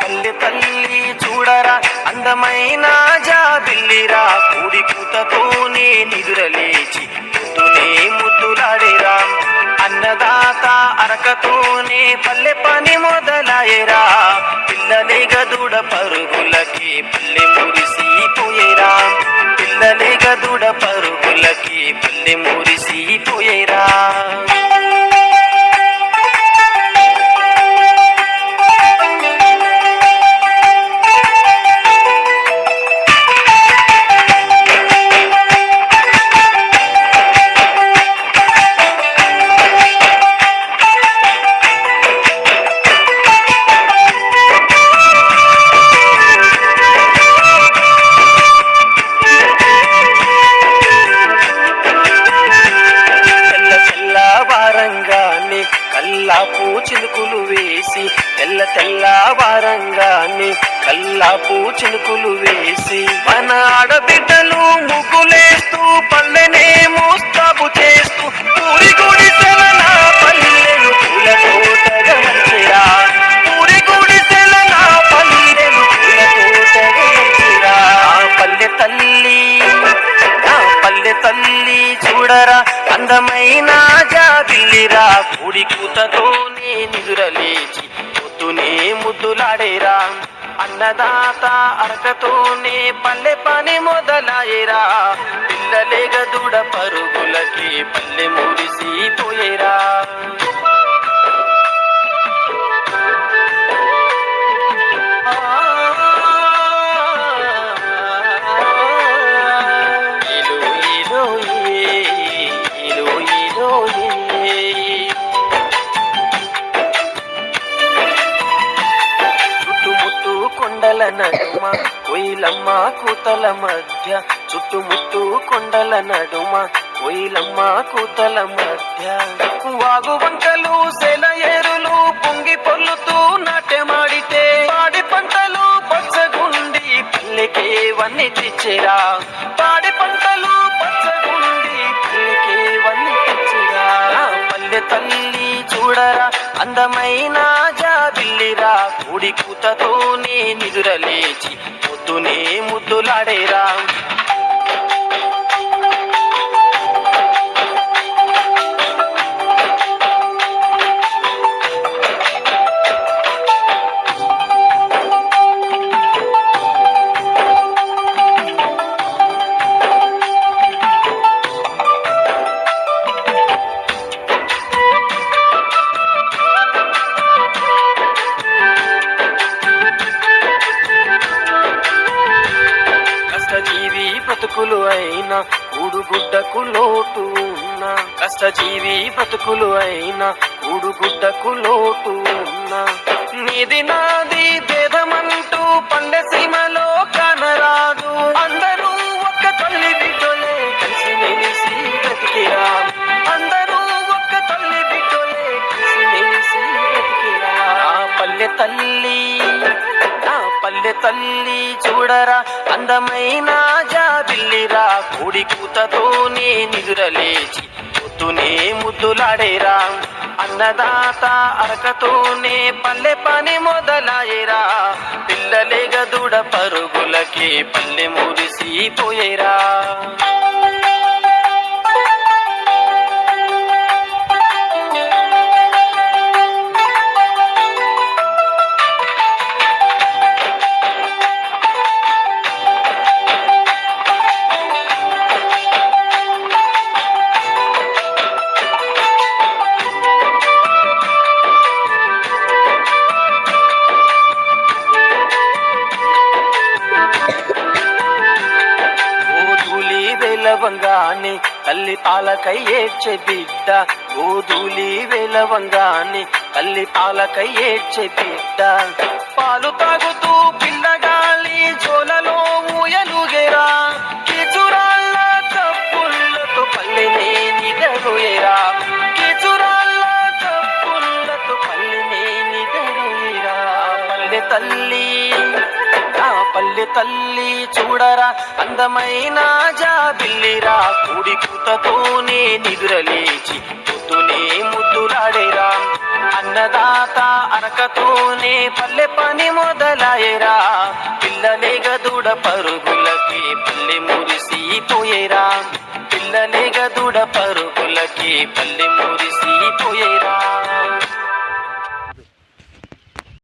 పల్లె తల్లి చూడరా అందమైన జాబిల్లిరా. కూడి పూతతోనే నిదురలేచి ముద్దునే ముద్దులాడేరా. అన్నదాత అరకతోనే పల్లె పని మొదలాయరా. పిల్లలే గదుడ పరుగులకి పల్లె మురిసిపోయేరా పిల్లలే గదుడ పరుగులకి పల్లె మురిసిపోయేరా చేసి తెల్ల తెల్ల తెల్ల వారంగానే కల్లాపు చినుకులు వేసి మన ఆడబిడ్డ ముద్దులాడేరా అన్నదాత అరకతోనే పల్లె పని మొదలైరా పిల్లలేగ దూడ పరుగులకి పల్లె మురిసిపోయేరా కొండల నడుమ కొయిలమ్మ కూతల మధ్య చుట్టుముట్టు కొండల నడుమ కొయిలమ్మ కూతల మధ్య. వాగు వంకలు సెల ఏరులు పొంగి పొల్లుతూ నాట్యమాడితే పాడి పంటలు పచ్చగుండి పల్లెకే తెచ్చిరా. పాడి పంట కూడి కూతతోనే నిదురలేచి పొద్దునే ముద్దులాడేరా బతుకులు అయినా ఊడుగుడ్డకు లోటు ఉన్న. కష్టజీవి బతుకులు అయినా ఊడుగుడ్డకు లోటు ఉన్న. నీది నాది భేదమంటూ పండే సీమలో కానరాదు. అందరూ ఒక్క తల్లి బిడ్డలే కలిసి మెలిసి బ్రతికిరా అందరూ ఒక్క తల్లి బిడ్డలే కలిసి మెలిసి బ్రతికిరా పల్లె తల్లి పల్లె తల్లి చూడరా అందమైన పిల్లిరా కూడి కూతతోనే నిదురలేచి పొద్దునే ముద్దులాడేరా. అన్నదాత అరకతోనే పల్లె పని మొదలాయేరా. పిల్లలే గదుడ పరుగులకి పల్లె మురిసిపోయేరా. వెలవంగానే తల్లి పాలకై ఏడ్చే బిడ్డ గోధూలి వెలవంగానే తల్లి పాలకై ఏడ్చే బిడ్డ. పాలు తాగుతూ పిల్లగాలి జోలలో ఊయలుగేరా కిచురాళ్ళ తప్పులతో పల్లెనే నిదరుయేరా కిచురాళ్ళ తప్పులతో పల్లెనే నిదరుయేరా పల్లె తల్లి పల్లె తల్లి చూడరా అందమైన జాబిల్లిరా. కూడి కూతతోనే నిదురలేచి పొద్దునే ముద్దులాడేరా. అన్నదాత అరకతోనే పల్లె పని మొదలాయరా. పిల్లలేగ దూడ పరుగులకి పల్లె మురిసిపోయేరా. పిల్లలేగ దూడ పరుగులకి పల్లె